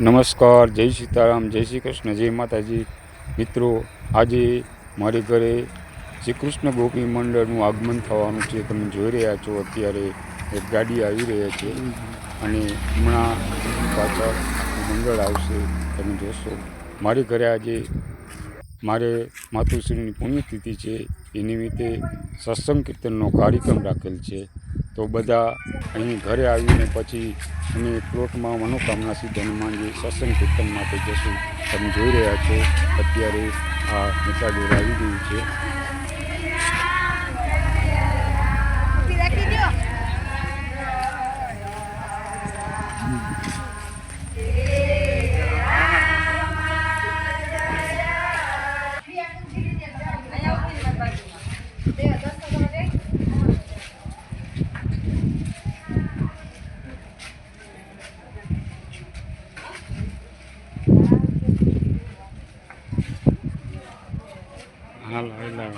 નમસ્કાર, જય સીતારામ, જય શ્રી કૃષ્ણ, જય માતાજી. મિત્રો, આજે મારી ઘરે શ્રી કૃષ્ણ ગોપી મંડળનું આગમન થવાનું છે. તમે જોઈ રહ્યા છો, અત્યારે એક ગાડી આવી રહી છે અને હમણાં પાછળ મંડળ આવશે. તમે જોશો. મારી ઘરે આજે મારે માતુશ્રીની પુણ્યતિથિ છે. એ નિમિત્તે સત્સંગ કીર્તનનો કાર્યક્રમ રાખેલ છે. તો બધા અહીં ઘરે આવીને પછી અમે પ્લોટમાં મનોકામના સિદ્ધ હનુમાનજી સત્સંગ કીર્તન માટે જશું. તમે જોઈ રહ્યા છો, અત્યારે આ મેટાડોર આવી ગયું છે. 来了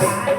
Bye.